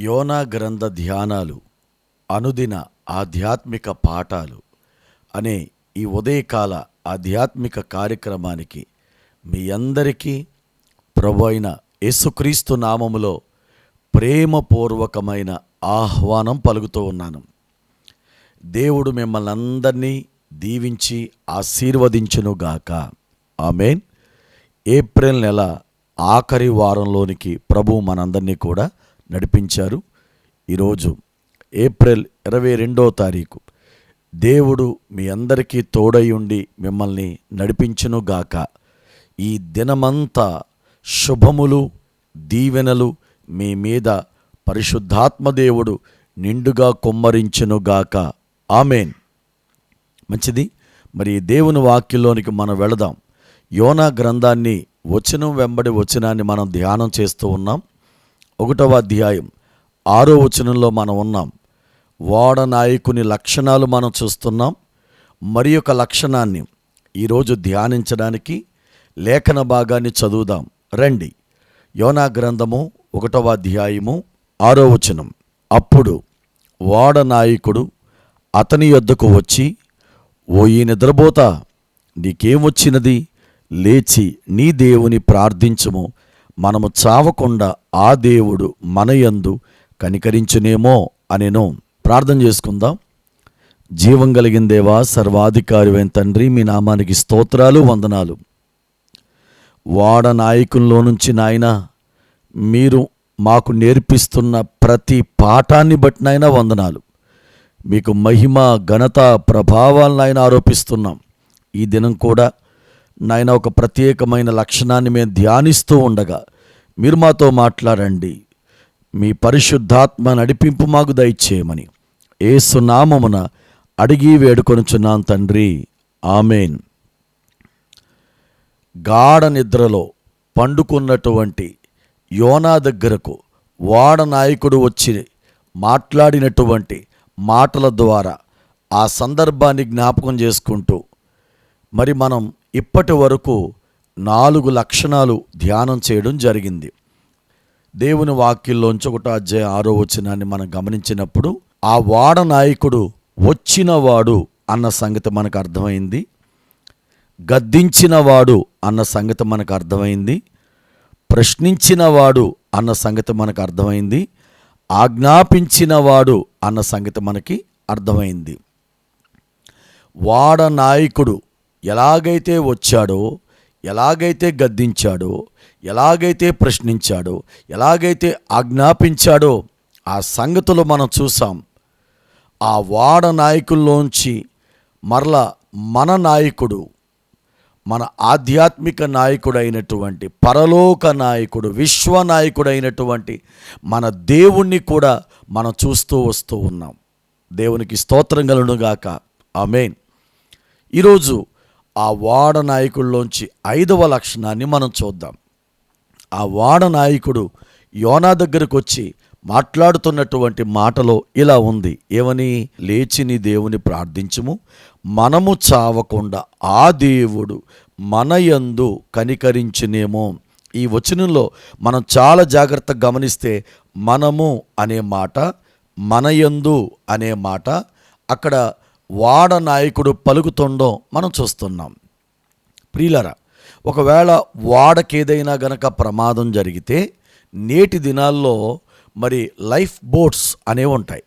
యోనా గ్రంథ ధ్యానాలు అనుదిన ఆధ్యాత్మిక పాఠాలు అనే ఈ ఉదయకాల ఆధ్యాత్మిక కార్యక్రమానికి మీ అందరికీ ప్రభు అయిన యేసుక్రీస్తు నామములో ప్రేమపూర్వకమైన ఆహ్వానం పలుకుతూ ఉన్నాను. దేవుడు మిమ్మల్ని అందరినీ దీవించి ఆశీర్వదించునుగాక ఆమెన్. ఏప్రిల్ నెల ఆఖరి వారంలోనికి ప్రభు మనందరినీ కూడా నడిపించారు. ఈరోజు ఏప్రిల్ ఇరవై రెండో తారీఖు. దేవుడు మీ అందరికీ తోడై ఉండి మిమ్మల్ని నడిపించునుగాక ఈ దినమంతా శుభములు దీవెనలు మీ మీద పరిశుద్ధాత్మ దేవుడు నిండుగా కుమ్మరించునుగాక ఆమెన్. మంచిది. మరి దేవుని వాక్యంలోనికి మనం వెళదాం. యోనా గ్రంథాన్ని వచనం వెంబడి వచనాన్ని మనం ధ్యానం చేస్తూ ఉన్నాం. ఒకటవ అధ్యాయం. ఆరో వచనంలో మనం ఉన్నాం. వాడ నాయకుని లక్షణాలు మనం చూస్తున్నాం. మరి ఒక లక్షణాన్ని ఈరోజు ధ్యానించడానికి లేఖన భాగాన్ని చదువుదాం. రండి. యోనా గ్రంథము ఒకటవ అధ్యాయము ఆరో వచనం. అప్పుడు వాడ నాయకుడు అతని యొద్దకు వచ్చి ఓ ఈ నిద్రపోతా నీకేమొచ్చినది లేచి నీ దేవుని ప్రార్థించుము. మనము చావకుండా ఆ దేవుడు మనయందు కనికరించునేమో అనేను ప్రార్థన చేసుకుందాం. జీవం కలిగిన దేవా సర్వాధికారి తండ్రి మీ నామానికి స్తోత్రాలు వందనాలు. వాడ నాయకుల్లో నుంచి నాయన మీరు మాకు నేర్పిస్తున్న ప్రతి పాఠాన్ని బట్టి వందనాలు. మీకు మహిమ ఘనత ప్రభావాలను ఆయన ఆరోపిస్తున్నాం. ఈ దినం కూడా నాయన ఒక ప్రత్యేకమైన లక్షణాన్ని మేము ధ్యానిస్తూ ఉండగా మీరు మాతో మాట్లాడండి. మీ పరిశుద్ధాత్మ నడిపింపు మాకు దయచేయమని. ఏసునామమున అడిగి వేడుకొనుచున్నాను తండ్రి. ఆమెన్. గాఢ నిద్రలో పండుకున్నటువంటి యోనా దగ్గరకు వాడ నాయకుడు వచ్చి మాట్లాడినటువంటి మాటల ద్వారా ఆ సందర్భాన్ని జ్ఞాపకం చేసుకుంటూ మరి మనం ఇప్పటి వరకు నాలుగు లక్షణాలు ధ్యానం చేయడం జరిగింది. దేవుని వాక్యంలోంచి ఒకటో అధ్యాయ ఆరో వచనాన్ని మనం గమనించినప్పుడు ఆ వాడ నాయకుడు వచ్చినవాడు అన్న సంగతి మనకు అర్థమైంది. గద్దించినవాడు అన్న సంగతి మనకు అర్థమైంది. ప్రశ్నించినవాడు అన్న సంగతి మనకు అర్థమైంది. ఆజ్ఞాపించినవాడు అన్న సంగతి మనకి అర్థమైంది. వాడ నాయకుడు ఎలాగైతే వచ్చాడో ఎలాగైతే గద్దించాడో ఎలాగైతే ప్రశ్నించాడో ఎలాగైతే ఆజ్ఞాపించాడో ఆ సంగతులు మనం చూసాం. ఆ వాడ నాయకుల్లోంచి మరల మన నాయకుడు మన ఆధ్యాత్మిక నాయకుడైనటువంటి పరలోక నాయకుడు విశ్వ నాయకుడైనటువంటి మన దేవుణ్ణి కూడా మనం చూస్తూ వస్తూ ఉన్నాం. దేవునికి స్తోత్రం కలుగుగాక ఆమెన్. ఈరోజు ఆ వాడ నాయకుల్లోంచి ఐదవ లక్షణాన్ని మనం చూద్దాం. ఆ వాడ నాయకుడు యోనా దగ్గరకు వచ్చి మాట్లాడుతున్నటువంటి మాటలో ఇలా ఉంది. ఏమని? లేచిని దేవుని ప్రార్థించుము. మనము చావకుండా ఆ దేవుడు మన యందు కనికరించినేమో. ఈ వచనంలో మనం చాలా జాగ్రత్తగా గమనిస్తే మనము అనే మాట మనయందు అనే మాట అక్కడ వాడ నాయకుడు పలుకుతుండో మనం చూస్తున్నాం. ప్రియులరా ఒకవేళ వాడకేదైనా గనక ప్రమాదం జరిగితే నేటి దినాల్లో మరి లైఫ్ బోట్స్ అనేవి ఉంటాయి.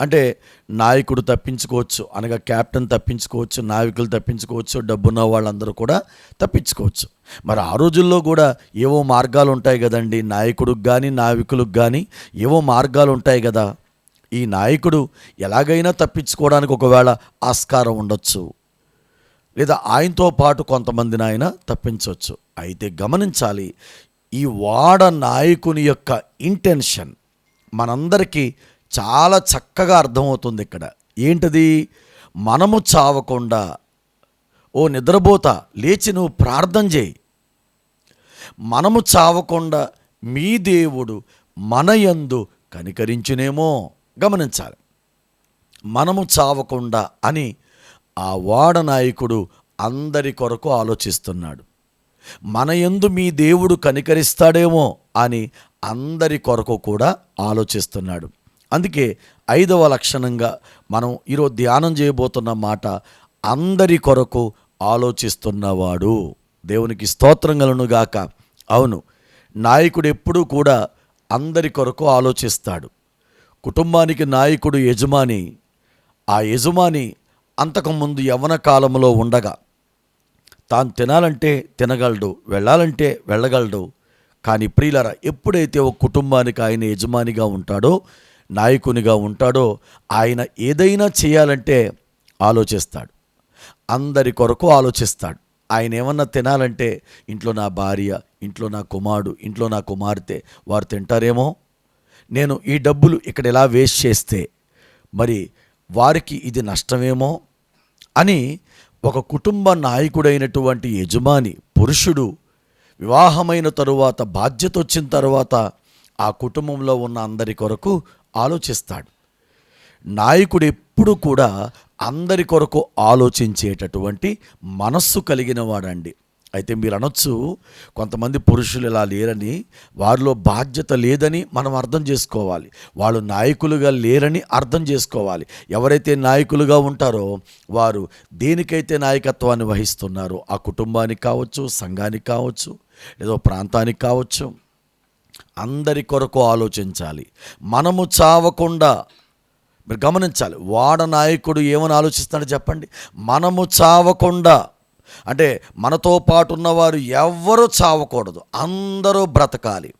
అంటే నాయకుడు తప్పించుకోవచ్చు అనగా కెప్టెన్ తప్పించుకోవచ్చు నావికులు తప్పించుకోవచ్చు డబ్బున్న వాళ్ళందరూ కూడా తప్పించుకోవచ్చు. మరి ఆ రోజుల్లో కూడా ఏవో మార్గాలు ఉంటాయి కదండి. నాయకుడికి కానీ నావికులకు కానీ ఏవో మార్గాలు ఉంటాయి కదా. ఈ నాయకుడు ఎలాగైనా తప్పించుకోవడానికి ఒకవేళ ఆస్కారం ఉండొచ్చు. లేదా ఆయనతో పాటు కొంతమందిని ఆయన తప్పించవచ్చు. అయితే గమనించాలి ఈ వాడ నాయకుని యొక్క ఇంటెన్షన్ మనందరికీ చాలా చక్కగా అర్థమవుతుంది ఇక్కడ. ఏంటది? మనము చావకుండా ఓ నిద్రపోత లేచి నువ్వు ప్రార్థన చేయి. మనము చావకుండా మీ దేవుడు మన యందు కనికరించునేమో. గమనించాలి. మనము చావకుండా అని ఆ వాడ నాయకుడు అందరి కొరకు ఆలోచిస్తున్నాడు. మన ఎందు మీ దేవుడు కనికరిస్తాడేమో అని అందరి కొరకు కూడా ఆలోచిస్తున్నాడు. అందుకే ఐదవ లక్షణంగా మనం ఈరోజు ధ్యానం చేయబోతున్న మాట అందరి కొరకు ఆలోచిస్తున్నవాడు. దేవునికి స్తోత్రంగలను గాక. అవును నాయకుడు ఎప్పుడూ కూడా అందరి కొరకు ఆలోచిస్తాడు. కుటుంబానికి నాయకుడు యజమాని ఆ యజమాని అంతకుముందు యవ్వన కాలంలో ఉండగా తాను తినాలంటే తినగలడు వెళ్ళాలంటే వెళ్ళగలడు. కానీ ప్రియులరా ఎప్పుడైతే ఒక కుటుంబానికి ఆయన యజమానిగా ఉంటాడో నాయకునిగా ఉంటాడో ఆయన ఏదైనా చేయాలంటే ఆలోచిస్తాడు. అందరి కొరకు ఆలోచిస్తాడు. ఆయన ఏమన్నా తినాలంటే ఇంట్లో నా భార్య ఇంట్లో నా కుమారుడు ఇంట్లో నా కుమార్తె వారు తింటారేమో? నేను ఈ డబ్బులు ఇక్కడ ఎలా వేస్ట్ చేస్తే మరి వారికి ఇది నష్టమేమో అని ఒక కుటుంబ నాయకుడైనటువంటి యజమాని పురుషుడు వివాహమైన తరువాత బాధ్యత వచ్చిన తరువాత ఆ కుటుంబంలో ఉన్న అందరి కొరకు ఆలోచిస్తాడు. నాయకుడు ఎప్పుడు కూడా అందరి కొరకు ఆలోచించేటటువంటి మనస్సు కలిగిన వాడండి అయితే మీరు అనొచ్చు కొంతమంది పురుషులు ఇలా లేరని వారిలో బాధ్యత లేదని మనం అర్థం చేసుకోవాలి. వాళ్ళు నాయకులుగా లేరని అర్థం చేసుకోవాలి. ఎవరైతే నాయకులుగా ఉంటారో వారు దేనికైతే నాయకత్వాన్ని వహిస్తున్నారో ఆ కుటుంబానికి కావచ్చు సంఘానికి కావచ్చు ఏదో ప్రాంతానికి కావచ్చు అందరి కొరకు ఆలోచించాలి. మనము చావకుండా మీరు గమనించాలి వాడ నాయకుడు ఏమని ఆలోచిస్తాడో చెప్పండి? మనము చావకుండా అంటే మనతో పాటు ఉన్నవారు ఎవ్వరూ చావకూడదు. అందరూ బ్రతకాలి.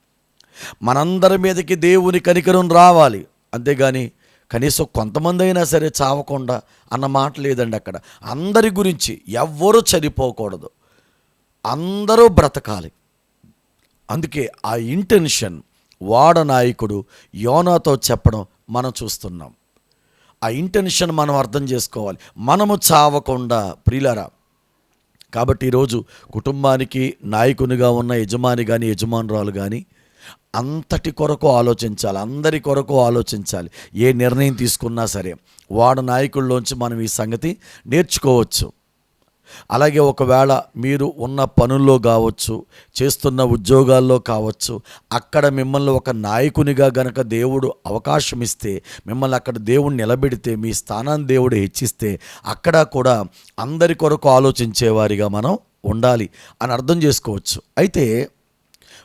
మనందరి మీదకి దేవుని కనికరం రావాలి. అంతేగాని కనీసం కొంతమంది అయినా సరే చావకుండా అన్న మాట లేదండి అక్కడ. అందరి గురించి ఎవ్వరూ చనిపోకూడదు. అందరూ బ్రతకాలి. అందుకే ఆ ఇంటెన్షన్ వాడ నాయకుడు యోనాతో చెప్పడం మనం చూస్తున్నాం. ఆ ఇంటెన్షన్ మనం అర్థం చేసుకోవాలి. మనము చావకుండా ప్రిలరా కాబట్టి ఈరోజు కుటుంబానికి నాయకునిగా ఉన్న యజమాని కానీ యజమానురాలు కానీ అంతటి కొరకు ఆలోచించాలి. అందరి కొరకు ఆలోచించాలి. ఏ నిర్ణయం తీసుకున్నా సరే వాడ నాయకుల్లోంచి మనం ఈ సంగతి నేర్చుకోవచ్చు. అలాగే ఒకవేళ మీరు ఉన్న పనుల్లో కావచ్చు చేస్తున్న ఉద్యోగాల్లో కావచ్చు అక్కడ మిమ్మల్ని ఒక నాయకునిగా గనక దేవుడు అవకాశం ఇస్తే మిమ్మల్ని అక్కడ దేవుడు నిలబెడితే మీ స్థానాన్ని దేవుడు హెచ్చిస్తే అక్కడ కూడా అందరి కొరకు ఆలోచించేవారిగా మనం ఉండాలి అని అర్థం చేసుకోవచ్చు. అయితే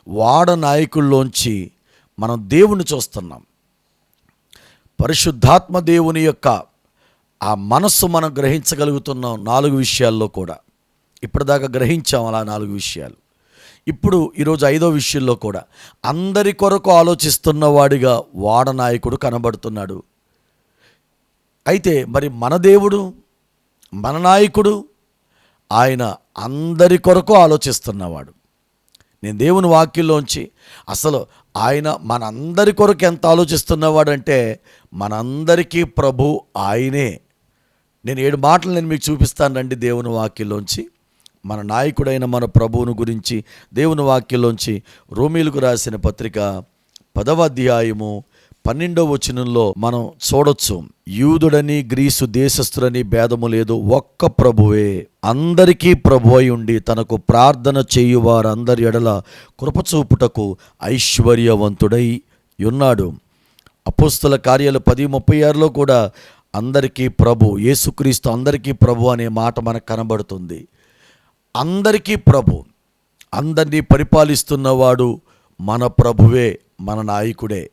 వాడ నాయకుల్లోంచి మనం దేవుణ్ణి చూస్తున్నాం. పరిశుద్ధాత్మ దేవుని యొక్క ఆ మనస్సు మనం గ్రహించగలుగుతున్నాం నాలుగు విషయాల్లో కూడా. ఇప్పటిదాకా గ్రహించాం అలా నాలుగు విషయాలు. ఇప్పుడు ఈరోజు ఐదో విషయంలో కూడా అందరి కొరకు ఆలోచిస్తున్నవాడిగా వాడ నాయకుడు కనబడుతున్నాడు. అయితే మరి మన దేవుడు మన నాయకుడు ఆయన అందరి కొరకు ఆలోచిస్తున్నవాడు. నేను దేవుని వాక్యంలోంచి అసలు ఆయన మనందరి కొరకు ఎంత ఆలోచిస్తున్నవాడంటే మనందరికీ ప్రభు ఆయనే. నేను ఏడు మాటలు నేను మీకు చూపిస్తాను రండి దేవుని వాక్యంలోంచి. మన నాయకుడైన మన ప్రభువును గురించి దేవుని వాక్యంలోంచి రోమిలకు రాసిన పత్రిక పదవ అధ్యాయము పన్నెండవ వచనంలో మనం చూడొచ్చు. యూదుడని గ్రీసు దేశస్థుడని భేదము లేదు. ఒక్క ప్రభువే. అందరికీ ప్రభు అయి ఉండి తనకు ప్రార్థన చేయువారందరి ఎడల కృపచూపుటకు ఐశ్వర్యవంతుడై ఉన్నాడు. అపోస్తుల కార్యాలు పది ముప్పై ఆరులో కూడా అందరికీ ప్రభు యేసుక్రీస్తు అందరికీ ప్రభు అనే మాట మనకు కనబడుతుంది. అందరికీ ప్రభు అందరినీ పరిపాలిస్తున్నవాడు మన ప్రభువే మన నాయకుడే.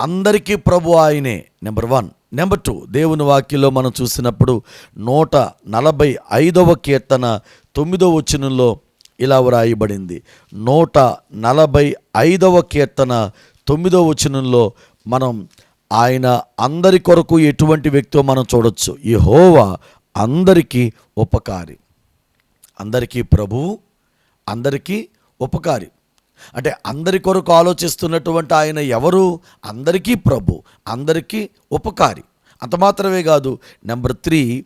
అందరికీ ప్రభు ఆయనే నెంబర్ వన్. నెంబర్ టూ దేవుని వాక్యంలో మనం చూసినప్పుడు నూట నలభై ఐదవ కీర్తన తొమ్మిదవ వచనంలో ఇలా వ్రాయబడింది. నూట నలభై ఐదవ కీర్తన తొమ్మిదవ వచనంలో మనం ఆయన అందరి కొరకు ఎటువంటి వ్యక్తో మనం చూడొచ్చు? ఈ హోవా అందరికీ ఉపకారి. అందరికీ ప్రభువు అందరికీ ఉపకారి. అంటే అందరి కొరకు ఆలోచిస్తున్నటువంటి ఆయన ఎవరు? అందరికీ ప్రభు అందరికీ ఉపకారి. అంత మాత్రమే కాదు నెంబర్ త్రీ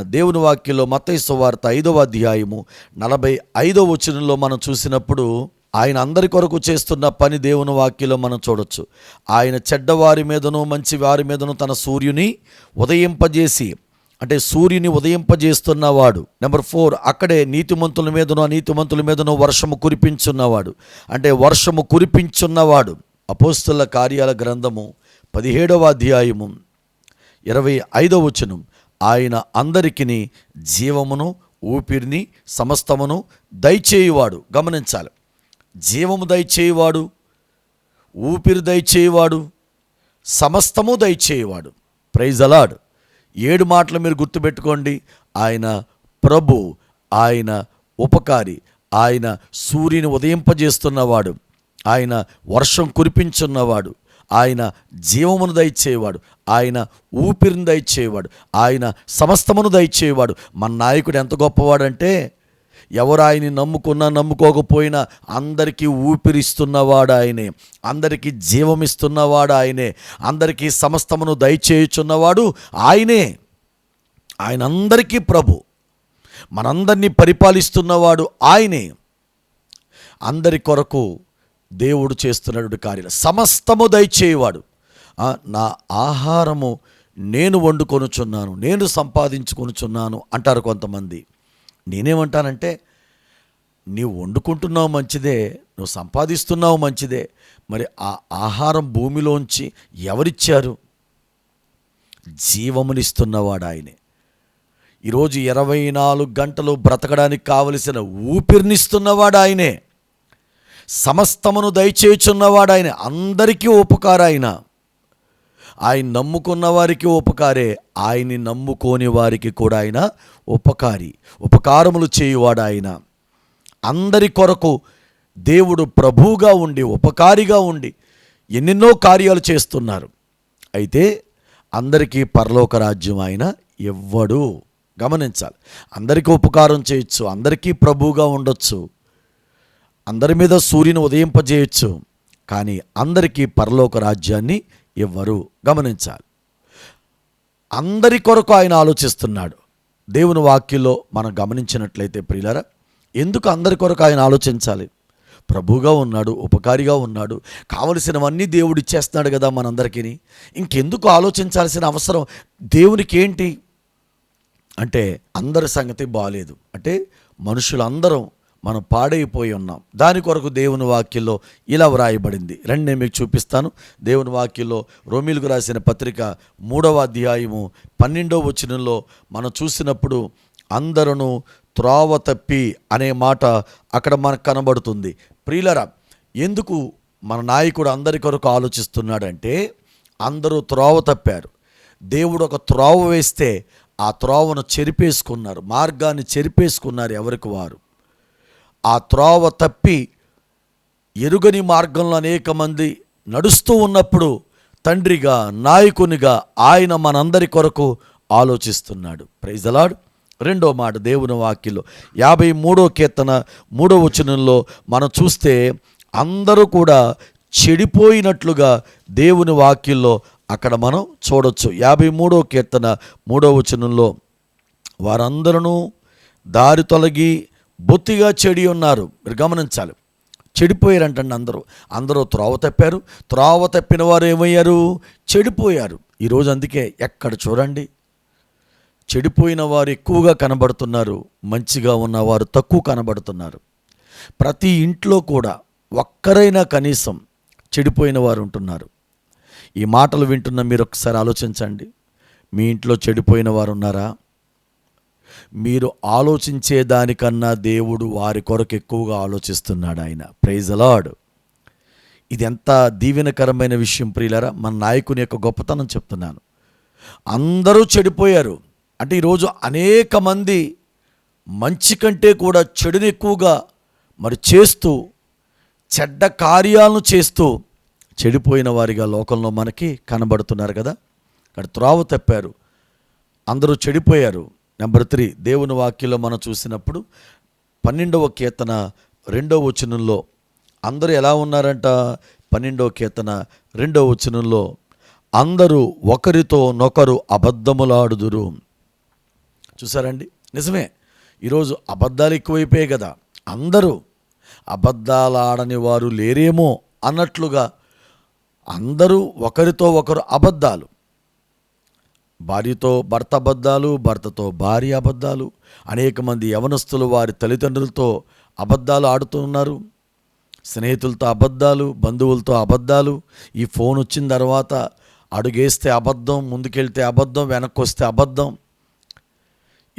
దేవుని వాక్యంలో మత్తయి వార్త ఐదవ అధ్యాయము నలభై ఐదవ వచనంలో మనం చూసినప్పుడు ఆయన అందరి కొరకు చేస్తున్న పని దేవుని వాక్యలో మనం చూడొచ్చు. ఆయన చెడ్డవారి మీదను మంచి వారి మీదను తన సూర్యుని ఉదయింపజేసి అంటే సూర్యుని ఉదయింపజేస్తున్నవాడు నెంబర్ ఫోర్ అక్కడే నీతిమంతుల మీదనో అనీతిమంతుల మీదనో వర్షము కురిపించున్నవాడు అంటే వర్షము కురిపించున్నవాడు అపోస్తుల కార్యాల గ్రంథము పదిహేడవ అధ్యాయము ఇరవై ఐదవ వచనం. ఆయన అందరికిని జీవమును ఊపిరిని సమస్తమును దయచేయువాడు. గమనించాలి. జీవము దయచేయవాడు ఊపిరి దయచేయవాడు సమస్తము దయచేయవాడు. ప్రైజ్ అలాడ్ ఏడు మాటలు మీరు గుర్తుపెట్టుకోండి. ఆయన ప్రభు ఆయన ఉపకారి ఆయన సూర్యుని ఉదయింపజేస్తున్నవాడు ఆయన వర్షం కురిపించున్నవాడు ఆయన జీవమును దయచేవాడు ఆయన ఊపిరిని దయచేవాడు ఆయన సమస్తమును దయచేవాడు మన నాయకుడు ఎంత గొప్పవాడంటే ఎవరు ఆయన్ని నమ్ముకున్నా నమ్ముకోకపోయినా అందరికీ ఊపిరిస్తున్నవాడు ఆయనే. అందరికీ జీవమిస్తున్నవాడు ఆయనే. అందరికీ సమస్తమును దయచేయుచున్నవాడు ఆయనే. ఆయన అందరికీ ప్రభు. మనందరినీ పరిపాలిస్తున్నవాడు ఆయనే. అందరి కొరకు దేవుడు చేస్తున్నటువంటి కార్యాలు. సమస్తము దయచేయవాడు. నా ఆహారము నేను వండుకొనుచున్నాను నేను సంపాదించుకొనుచున్నాను అంటారు కొంతమంది. నేనేమంటానంటే నీవు వండుకుంటున్నావు మంచిదే నువ్వు సంపాదిస్తున్నావు మంచిదే మరి ఆ ఆహారం భూమిలోంచి ఎవరిచ్చారు? జీవమునిస్తున్నవాడు ఆయనే ఈరోజు ఇరవై నాలుగు గంటలు బ్రతకడానికి కావలసిన ఊపిరినిస్తున్నవాడు ఆయనే సమస్తమును దయచేయుచున్నవాడు ఆయన అందరికీ ఉపకారాయన. ఆయన నమ్ముకున్న వారికి ఉపకారే ఆయన్ని నమ్ముకోని వారికి కూడా ఆయన ఉపకారి ఉపకారములు చేయువాడు ఆయన. అందరి కొరకు దేవుడు ప్రభువుగా ఉండి ఉపకారిగా ఉండి ఎన్నెన్నో కార్యాలు చేస్తున్నారు. అయితే అందరికీ పరలోక రాజ్యం ఆయన ఎవ్వడు. గమనించాలి. అందరికీ ఉపకారం చేయొచ్చు అందరికీ ప్రభువుగా ఉండొచ్చు అందరి మీద సూర్యుని ఉదయింపజేయచ్చు. కానీ అందరికీ పరలోక రాజ్యాన్ని ఇవ్వరు గమనించాలి. అందరి కొరకు ఆయన ఆలోచిస్తున్నాడు. దేవుని వాక్యంలో మనం గమనించినట్లయితే ప్రియులరా ఎందుకు అందరి కొరకు ఆయన ఆలోచించాలి? ప్రభుగా ఉన్నాడు ఉపకారిగా ఉన్నాడు కావలసినవన్నీ దేవుడు ఇచ్చేస్తున్నాడు కదా మనందరికీ ఇంకెందుకు ఆలోచించాల్సిన అవసరం? దేవునికి ఏంటి అంటే అందరి సంగతి బాగాలేదు అంటే మనుషులందరం మనం పాడైపోయి ఉన్నాం. దాని కొరకు దేవుని వాక్యంలో ఇలా వ్రాయబడింది. రండి నేను మీకు చూపిస్తాను. దేవుని వాక్యంలో రోమిలకు రాసిన పత్రిక మూడవ అధ్యాయము పన్నెండవ వచనంలో మనం చూసినప్పుడు అందరూ త్రోవ తప్పి అనే మాట అక్కడ మనకు కనబడుతుంది. ప్రియులరా ఎందుకు మన నాయకుడు అందరి కొరకు ఆలోచిస్తున్నాడంటే అందరూ త్రోవ తప్పారు. దేవుడు ఒక త్రోవ వేస్తే ఆ త్రోవను చెరిపేసుకున్నారు మార్గాన్ని చెరిపేసుకున్నారు ఎవరికి వారు? ఆ త్రోవ తప్పి ఎరుగని మార్గంలో అనేక మంది నడుస్తూ ఉన్నప్పుడు తండ్రిగా నాయకునిగా ఆయన మనందరి కొరకు ఆలోచిస్తున్నాడు. ప్రైజలాడు రెండో మాట దేవుని వాక్యంలో. యాభై మూడో కీర్తన మూడో వచనంలో మనం చూస్తే అందరూ కూడా చెడిపోయినట్లుగా దేవుని వాక్యంలో అక్కడ మనం చూడొచ్చు. యాభై మూడో కీర్తన మూడో వచనంలో వారందరూ దారి తొలగి బొత్తిగా చెడి ఉన్నారు. మీరు గమనించాలి. చెడిపోయారంటండి అందరూ. అందరూ త్రోవ తప్పారు. త్రోవ తప్పిన వారు ఏమయ్యారు? చెడిపోయారు. ఈరోజు అందుకే ఎక్కడ చూడండి. చెడిపోయిన వారు ఎక్కువగా కనబడుతున్నారు. మంచిగా ఉన్నవారు తక్కువ కనబడుతున్నారు. ప్రతి ఇంట్లో కూడా ఒక్కరైనా కనీసం చెడిపోయిన వారు ఉంటున్నారు. ఈ మాటలు వింటున్న మీరు ఒకసారి ఆలోచించండి. మీ ఇంట్లో చెడిపోయిన వారు ఉన్నారా? మీరు ఆలోచించే దానికన్నా దేవుడు వారి కొరకు ఎక్కువగా ఆలోచిస్తున్నాడు ఆయన. ప్రైజ్ అలాడ్ ఇది ఎంత దీవెనకరమైన విషయం ప్రియులరా? మన నాయకుని యొక్క గొప్పతనం చెప్తున్నాను. అందరూ చెడిపోయారు. అంటే ఈరోజు అనేక మంది మంచి కంటే కూడా చెడుని ఎక్కువగా మరి చేస్తూ చెడ్డ కార్యాలను చేస్తూ చెడిపోయిన వారిగా లోకంలో మనకి కనబడుతున్నారు కదా? అక్కడ త్రావు తప్పారు. అందరూ చెడిపోయారు. నెంబర్ త్రీ దేవుని వాక్యంలో మనం చూసినప్పుడు పన్నెండవ కీర్తన రెండవ వచనంలో అందరూ ఎలా ఉన్నారంట? పన్నెండవ కీర్తన రెండవ వచనంలో అందరూ ఒకరితో నొకరు అబద్ధములాడుదురు. చూసారండి? నిజమే. ఈరోజు అబద్ధాలు ఎక్కువైపోయాయి కదా. అందరూ అబద్ధాలాడని వారు లేరేమో అన్నట్లుగా అందరూ ఒకరితో ఒకరు అబద్ధాలు. భార్యతో భర్త అబద్ధాలు భర్తతో భార్య అబద్ధాలు. అనేక మంది యవనస్తులు వారి తల్లిదండ్రులతో అబద్ధాలు ఆడుతున్నారు. స్నేహితులతో అబద్ధాలు బంధువులతో అబద్ధాలు. ఈ ఫోన్ వచ్చిన తర్వాత అడుగేస్తే అబద్ధం ముందుకెళ్తే అబద్ధం వెనక్కి వస్తే అబద్ధం.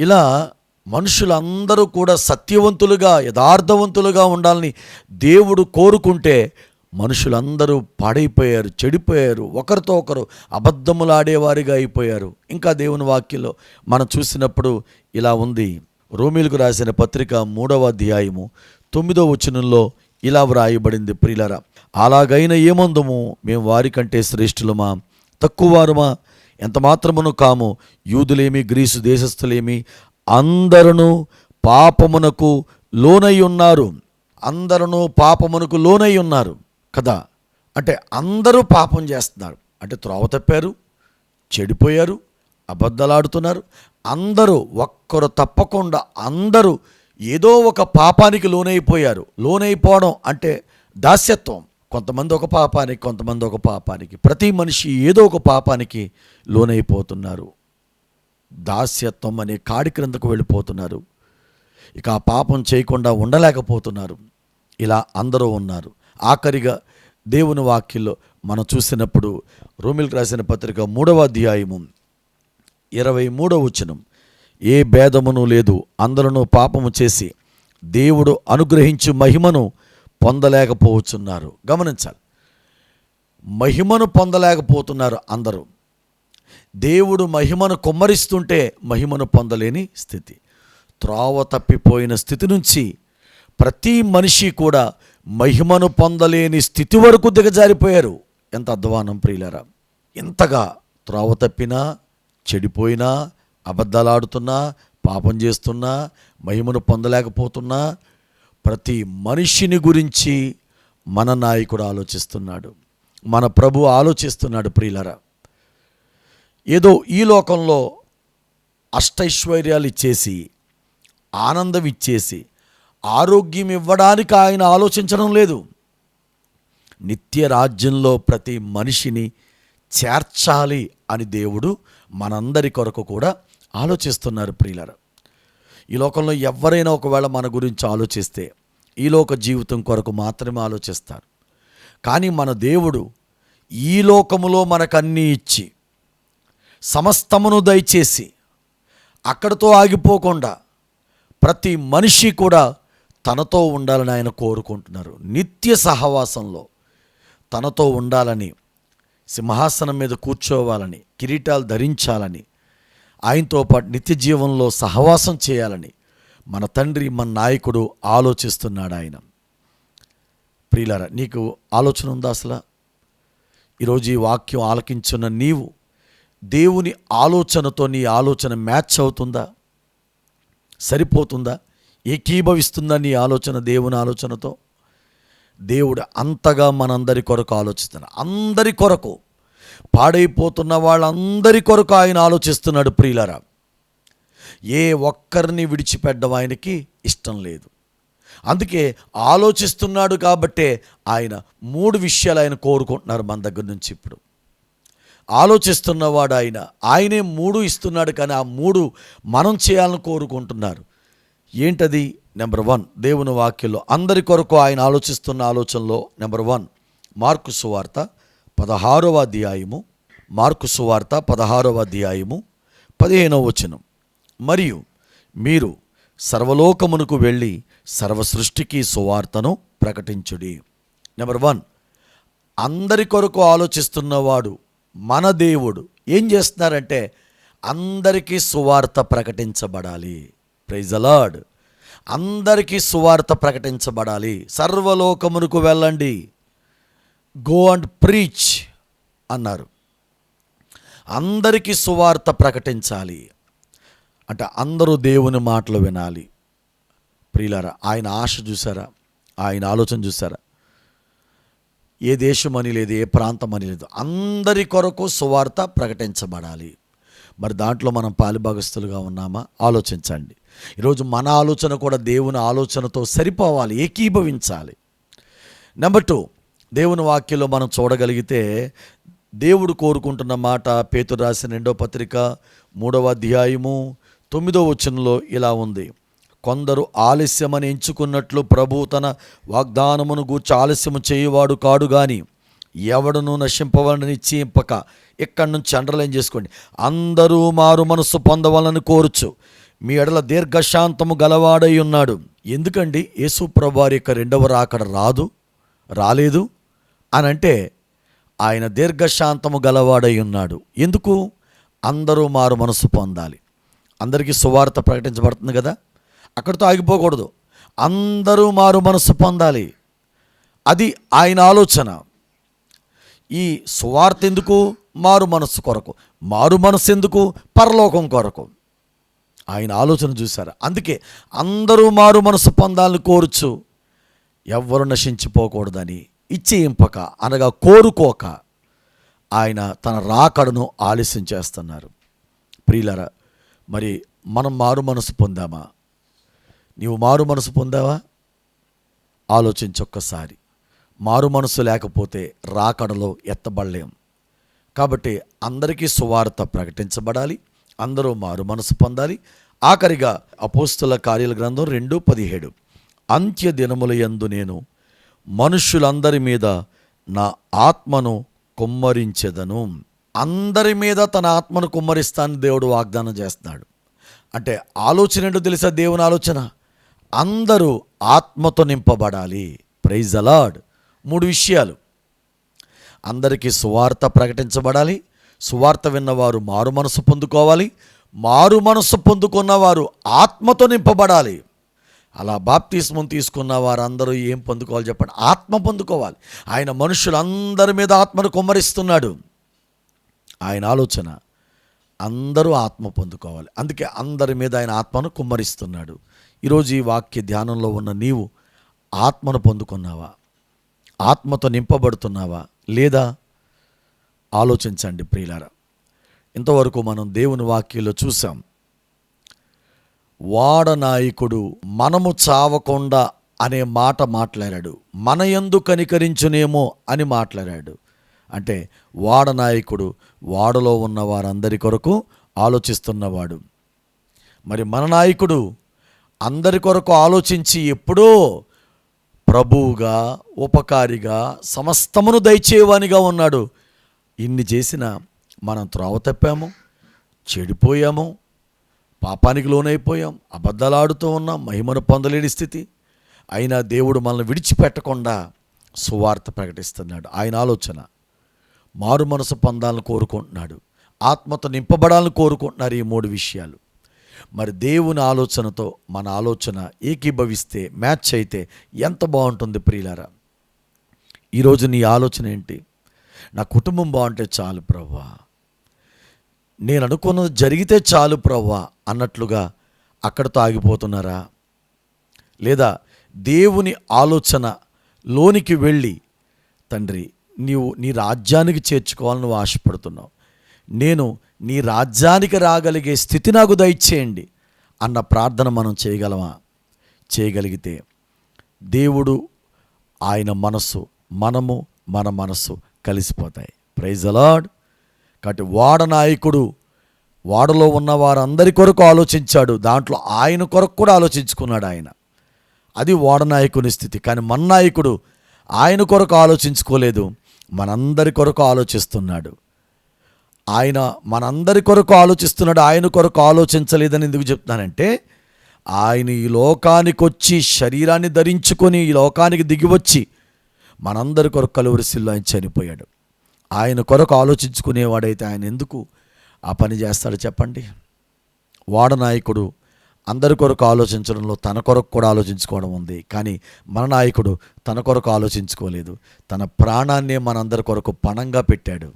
ఇలా మనుషులందరూ కూడా సత్యవంతులుగా యథార్థవంతులుగా ఉండాలని దేవుడు కోరుకుంటే మనుషులందరూ పాడైపోయారు చెడిపోయారు ఒకరితో ఒకరు అబద్ధములాడేవారిగా అయిపోయారు. ఇంకా దేవుని వాక్యంలో మనం చూసినప్పుడు ఇలా ఉంది. రోమిలకు రాసిన పత్రిక మూడవ అధ్యాయము తొమ్మిదవ వచనంలో ఇలా వ్రాయబడింది ప్రియులరా అలాగైన ఏమందుము? మేము వారికంటే శ్రేష్ఠులమా? తక్కువ వారుమా? ఎంత మాత్రమును కాము? యూదులేమి గ్రీసు దేశస్థులేమి అందరూ పాపమునకు లోనై ఉన్నారు. అందరూ పాపమునకు లోనై ఉన్నారు. కదా? అంటే అందరూ పాపం చేస్తున్నారు. అంటే త్రోవ తప్పారు చెడిపోయారు అబద్ధలాడుతున్నారు. అందరూ ఒక్కరు తప్పకుండా అందరూ ఏదో ఒక పాపానికి లోనైపోయారు. లోనైపోవడం అంటే దాస్యత్వం. కొంతమంది ఒక పాపానికి కొంతమంది ఒక పాపానికి. ప్రతి మనిషి ఏదో ఒక పాపానికి లోనైపోతున్నారు. దాస్యత్వం అనే కాడి క్రిందకు వెళ్ళిపోతున్నారు. ఇక ఆ పాపం చేయకుండా ఉండలేకపోతున్నారు. ఇలా అందరూ ఉన్నారు. ఆఖరిగా దేవుని వాక్యంలో మనం చూసినప్పుడు రోమిల్కి రాసిన పత్రిక మూడవ అధ్యాయము ఇరవై మూడవ వచనం. ఏ భేదమును లేదు అందరూ పాపము చేసి దేవుడు అనుగ్రహించి మహిమను పొందలేకపోవచ్చున్నారు. గమనించాలి. మహిమను పొందలేకపోతున్నారు అందరూ. దేవుడు మహిమను కుమ్మరిస్తుంటే మహిమను పొందలేని స్థితి. త్రోవ తప్పిపోయిన స్థితి నుంచి ప్రతి మనిషి కూడా మహిమను పొందలేని స్థితి వరకు దిగజారిపోయారు. ఎంత అధ్వానం ప్రియులరా. ఎంతగా త్రోవ తప్పినా చెడిపోయినా అబద్ధాలాడుతున్నా పాపం చేస్తున్నా మహిమను పొందలేకపోతున్నా ప్రతి మనిషిని గురించి మన నాయకుడు ఆలోచిస్తున్నాడు. మన ప్రభు ఆలోచిస్తున్నాడు ప్రియులరా. ఏదో ఈ లోకంలో అష్టైశ్వర్యాలు ఇచ్చేసి ఆనందం ఇచ్చేసి ఆరోగ్యం ఇవ్వడానికి ఆయన ఆలోచించడం లేదు. నిత్య రాజ్యంలో ప్రతి మనిషిని చేర్చాలి అని దేవుడు మనందరి కొరకు కూడా ఆలోచిస్తున్నారు ప్రియులర. ఈ లోకంలో ఎవరైనా ఒకవేళ మన గురించి ఆలోచిస్తే ఈ లోక జీవితం కొరకు మాత్రమే ఆలోచిస్తారు. కానీ మన దేవుడు ఈ లోకములో మనకన్నీ ఇచ్చి సమస్తమును దయచేసి అక్కడితో ఆగిపోకుండా ప్రతి మనిషి కూడా తనతో ఉండాలని ఆయన కోరుకుంటున్నారు. నిత్య సహవాసంలో తనతో ఉండాలని సింహాసనం మీద కూర్చోవాలని కిరీటాలు ధరించాలని ఆయనతో పాటు నిత్య జీవనంలో సహవాసం చేయాలని మన తండ్రి మన నాయకుడు ఆలోచిస్తున్నాడు ఆయన. ప్రియులారా నీకు ఆలోచన ఉందా అసలు? ఈరోజు ఈ వాక్యం ఆలకించున్న నీవు దేవుని ఆలోచనతో నీ ఆలోచన మ్యాచ్ అవుతుందా? సరిపోతుందా? ఏకీభవిస్తుందని ఆలోచన దేవుని ఆలోచనతో దేవుడు అంతగా మనందరి కొరకు ఆలోచిస్తున్నాడు. అందరి కొరకు పాడైపోతున్న వాళ్ళందరి కొరకు ఆయన ఆలోచిస్తున్నాడు ప్రియులరా. ఏ ఒక్కరిని విడిచిపెట్టడం ఆయనకి ఇష్టం లేదు. అందుకే ఆలోచిస్తున్నాడు కాబట్టే ఆయన మూడు విషయాలు ఆయన కోరుకుంటున్నారు మన దగ్గర నుంచి ఇప్పుడు. ఆలోచిస్తున్నవాడు ఆయన ఆయనే మూడు ఇస్తున్నాడు కానీ ఆ మూడు మనం చేయాలని కోరుకుంటున్నారు. ఏంటది? నెంబర్ వన్ దేవుని వాక్యంలో అందరి కొరకు ఆయన ఆలోచిస్తున్న ఆలోచనలో నెంబర్ వన్ మార్కు సువార్త పదహారవ అధ్యాయము. మార్కు సువార్త పదహారవ అధ్యాయము. పదిహేనవ వచనం. మరియు మీరు సర్వలోకమునకు వెళ్ళి సర్వ సృష్టికి సువార్తను ప్రకటించుడి. నెంబర్ వన్ అందరి కొరకు ఆలోచిస్తున్నవాడు మన దేవుడు. ఏం చేస్తున్నారంటే అందరికీ సువార్త ప్రకటించబడాలి. ప్రైజ్ అలాడ్ అందరికీ సువార్త ప్రకటించబడాలి. సర్వలోకమునకు వెళ్ళండి. గో అండ్ ప్రీచ్ అన్నారు. అందరికీ సువార్త ప్రకటించాలి. అంటే అందరూ దేవుని మాటలు వినాలి. ప్రియులారా ఆయన ఆశ చూసారా? ఆయన ఆలోచన చూసారా? ఏ దేశం అని లేదు ఏ ప్రాంతం అని లేదు. అందరి కొరకు సువార్త ప్రకటించబడాలి. మరి దాంట్లో మనం పాలిభాగస్తులుగా ఉన్నామా? ఆలోచించండి. ఈరోజు మన ఆలోచన కూడా దేవుని ఆలోచనతో సరిపోవాలి ఏకీభవించాలి. నెంబర్ టూ దేవుని వాక్యంలో మనం చూడగలిగితే దేవుడు కోరుకుంటున్న మాట పేతురు రాసిన రెండో పత్రిక మూడవ అధ్యాయము తొమ్మిదో వచనంలో ఇలా ఉంది. కొందరు ఆలస్యమని ఎంచుకున్నట్లు ప్రభు తన వాగ్దానమును గూర్చి ఆలస్యము చేయువాడు కాడు కానీ ఎవడను నశింపవలని నిశ్చయింపక ఇక్కడి నుంచి అండర్లైన్ చేసుకోండి. అందరూ మారు మనస్సు పొందవాలని కోరుచు. మీ ఎడల దీర్ఘశాంతము గలవాడై ఉన్నాడు ఎందుకండి? యేసు ప్రభువారి యొక్క రెండవ రాకడ రాదు? రాలేదు? అని అంటే ఆయన దీర్ఘశాంతము గలవాడై ఉన్నాడు ఎందుకు? అందరూ మారు మనసు పొందాలి. అందరికీ సువార్త ప్రకటించబడుతుంది కదా? అక్కడితో ఆగిపోకూడదు. అందరూ మారు మనసు పొందాలి. అది ఆయన ఆలోచన. ఈ సువార్త ఎందుకు? మారు మనస్సు కొరకు. మారు మనస్సు ఎందుకు? పరలోకం కొరకు. ఆయన ఆలోచన చూశారు. అందుకే అందరూ మారు మనసు పొందాలని కోరుచు ఎవ్వరు నశించిపోకూడదని ఇచ్చేయింపక అనగా కోరుకోక ఆయన తన రాకడను ఆలస్యం చేస్తున్నారు. ప్రియులరా మరి మనం మారు మనసు పొందామా? నీవు మారు మనసు పొందావా? ఆలోచించొక్కసారి మారు మనసు లేకపోతే రాకడలో ఎత్తబడలేం. కాబట్టి అందరికీ సువార్త ప్రకటించబడాలి. అందరూ మారు మనసు పొందాలి. ఆఖరిగా అపోస్తుల కార్యాల గ్రంథం రెండు పదిహేడు. అంత్య దినముల యందు నేను మనుష్యులందరి మీద నా ఆత్మను కుమ్మరించెదను. అందరి మీద తన ఆత్మను కుమ్మరిస్తానని దేవుడు వాగ్దానం చేస్తున్నాడు. అంటే ఆలోచన ఏంటో తెలుసా దేవుని ఆలోచన? అందరూ ఆత్మతో నింపబడాలి. ప్రైజ్ అలాడ్ మూడు విషయాలు. అందరికీ సువార్త ప్రకటించబడాలి. సువార్త విన్నవారు మారు మనసు పొందుకోవాలి మారు మనసు పొందుకున్నవారు ఆత్మతో నింపబడాలి. అలా బాప్తిస్మం తీసుకున్న వారందరూ ఏం పొందుకోవాలి చెప్పండి? ఆత్మ పొందుకోవాలి. ఆయన మనుషులందరి మీద ఆత్మను కుమ్మరిస్తున్నాడు. ఆయన ఆలోచన అందరూ ఆత్మ పొందుకోవాలి. అందుకే అందరి మీద ఆయన ఆత్మను కుమ్మరిస్తున్నాడు. ఈరోజు ఈ వాక్య ధ్యానంలో ఉన్న నీవు ఆత్మను పొందుకున్నావా? ఆత్మతో నింపబడుతున్నావా? లేదా ఆలోచించండి ప్రియులారా. ఇంతవరకు మనం దేవుని వాక్యంలో చూసాం వాడనాయకుడు మనము చావకుండా అనే మాట మాట్లాడాడు. మన ఎందు కనికరించునేమో అని మాట్లాడాడు. అంటే వాడనాయకుడు వాడలో ఉన్న వారందరి కొరకు ఆలోచిస్తున్నవాడు. మరి మన నాయకుడు అందరి కొరకు ఆలోచించి ఎప్పుడో ప్రభువుగా ఉపకారిగా సమస్తమును దయచేవానిగా ఉన్నాడు. ఇన్ని చేసిన మనం త్రోవ తప్పాము చెడిపోయాము పాపానికి లోనైపోయాం అబద్ధాలు ఆడుతూ ఉన్నాం మహిమను పొందలేని స్థితి. అయినా దేవుడు మనల్ని విడిచిపెట్టకుండా సువార్త ప్రకటిస్తున్నాడు. ఆయన ఆలోచన మారు మనసు పొందాలని కోరుకుంటున్నాడు. ఆత్మతో నింపబడాలని కోరుకుంటున్నారు ఈ మూడు విషయాలు. మరి దేవుని ఆలోచనతో మన ఆలోచన ఏకీభవిస్తే మ్యాచ్ అయితే ఎంత బాగుంటుంది ప్రియులారా? ఈరోజు నీ ఆలోచన ఏంటి? నా కుటుంబం బాగుంటే చాలు ప్రవ్వా. నేను అనుకున్నది జరిగితే చాలు ప్రవ్వా అన్నట్లుగా అక్కడతో ఆగిపోతున్నారా? లేదా దేవుని ఆలోచన లోనికి వెళ్ళి తండ్రి నీవు నీ రాజ్యానికి చేర్చుకోవాలని నువ్వు ఆశపడుతున్నావు. నేను నీ రాజ్యానికి రాగలిగే స్థితి నాకు దయచేయండి అన్న ప్రార్థన మనం చేయగలమా? చేయగలిగితే దేవుడు ఆయన మనస్సు మనము మన మనస్సు కలిసిపోతాయి. ప్రైజ్ అలాడ్ కాబట్టి వాడ నాయకుడు వాడలో ఉన్న వారందరి కొరకు ఆలోచించాడు. దాంట్లో ఆయన కొరకు కూడా ఆలోచించుకున్నాడు ఆయన. అది వాడనాయకుని స్థితి. కానీ మన నాయకుడు ఆయన కొరకు ఆలోచించుకోలేదు. మనందరి కొరకు ఆలోచిస్తున్నాడు. ఆయన మనందరి కొరకు ఆలోచిస్తున్నాడు. ఆయన కొరకు ఆలోచించలేదని ఎందుకు చెప్తున్నానంటే ఆయన ఈ లోకానికి వచ్చి శరీరాన్ని ధరించుకొని ఈ లోకానికి దిగివచ్చి మనందరి కొరకు కలువరిసిల్లో ఆయన చనిపోయాడు. ఆయన కొరకు ఆలోచించుకునేవాడైతే ఆయన ఎందుకు ఆ పని చేస్తాడు చెప్పండి. వాడనాయకుడు అందరి కొరకు ఆలోచించడంలో తన కొరకు కూడా ఆలోచించుకోవడం ఉంది. కానీ మన నాయకుడు తన కొరకు ఆలోచించుకోలేదు. తన ప్రాణాన్నే మనందరి కొరకు పణంగా పెట్టాడు.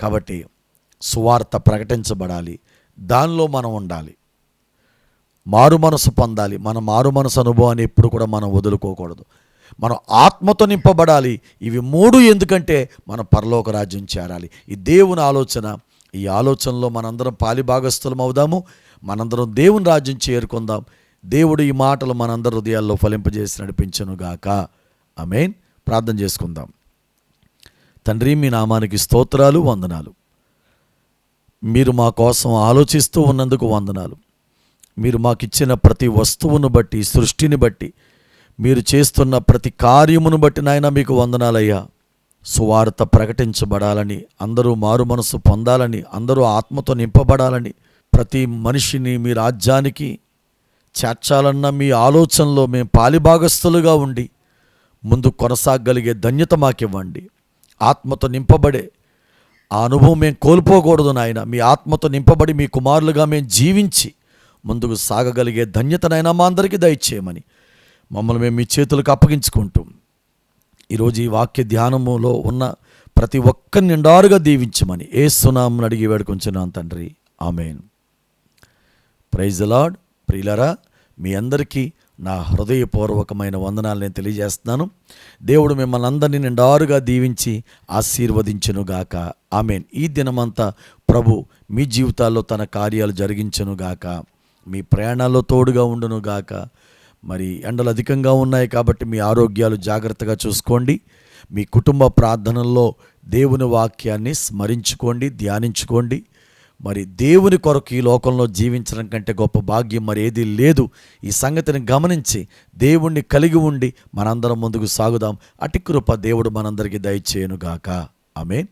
కాబట్టి సువార్త ప్రకటించబడాలి. దానిలో మనం ఉండాలి. మారు మనసు పొందాలి. మన మారు మనసు అనుభవాన్ని ఎప్పుడు కూడా మనం వదులుకోకూడదు. మనం ఆత్మతో నింపబడాలి. ఇవి మూడు ఎందుకంటే మన పరలోక రాజ్యం చేరాలి. ఈ దేవుని ఆలోచన ఈ ఆలోచనలో మనందరం పాలిభాగస్థులం అవుదాము. మనందరం దేవుని రాజ్యం చేరుకుందాం. దేవుడు ఈ మాటలు మనందరి హృదయాల్లో ఫలింపజేసి నడిపించనుగాక ఆమెన్. ప్రార్థన చేసుకుందాం. తండ్రి మీ నామానికి స్తోత్రాలు వందనాలు. మీరు మా కోసం ఆలోచిస్తూ ఉన్నందుకు వందనాలు. మీరు మాకిచ్చిన ప్రతి వస్తువును బట్టి సృష్టిని బట్టి మీరు చేస్తున్న ప్రతి కార్యమును బట్టి నాయన మీకు వందనాలయ్యా. సువార్త ప్రకటించబడాలని అందరూ మారు మనసు పొందాలని అందరూ ఆత్మతో నింపబడాలని ప్రతి మనిషిని మీ రాజ్యానికి చేర్చాలన్న మీ ఆలోచనలో మేము పాలిభాగస్తులుగా ఉండి ముందు కొనసాగలిగే ధన్యత మాకివ్వండి. ఆత్మతో నింపబడే ఆ అనుభవం మేము కోల్పోకూడదు నాయన. మీ ఆత్మతో నింపబడి మీ కుమారులుగా మేము జీవించి ముందుకు సాగగలిగే ధన్యతనైనా మా అందరికీ దయచేయమని మమ్మల్ని మేము మీ చేతులకు అప్పగించుకుంటూ. ఈరోజు ఈ వాక్య ధ్యానములో ఉన్న ప్రతి ఒక్కరిని నిండారుగా దీవించమని ఏ సునామని అడిగి వేడుకొంచున్నాను తండ్రి. ఆమెన్. Praise Lord. ప్రియులరా మీ అందరికీ నా హృదయపూర్వకమైన వందనాలు నేను తెలియజేస్తున్నాను. దేవుడు మిమ్మల్ని అందరినీ నిండారుగా దీవించి ఆశీర్వదించునుగాక ఆమెన్. ఈ దినమంతా ప్రభు మీ జీవితాల్లో తన కార్యాలు జరిగించునుగాక మీ ప్రయాణాల్లో తోడుగా ఉండునుగాక మరి ఎండలు అధికంగా ఉన్నాయి కాబట్టి మీ ఆరోగ్యాలు జాగ్రత్తగా చూసుకోండి. మీ కుటుంబ ప్రార్థనల్లో దేవుని వాక్యాన్ని స్మరించుకోండి ధ్యానించుకోండి. మరి దేవుని కొరకు ఈ లోకంలో జీవించడం కంటే గొప్ప భాగ్యం మరి ఏదీ లేదు. ఈ సంగతిని గమనించి దేవుణ్ణి కలిగి ఉండి మనందరం ముందుకు సాగుదాం. అటి కృప దేవుడు మనందరికీ దయచేయనుగాక. ఆమెన్.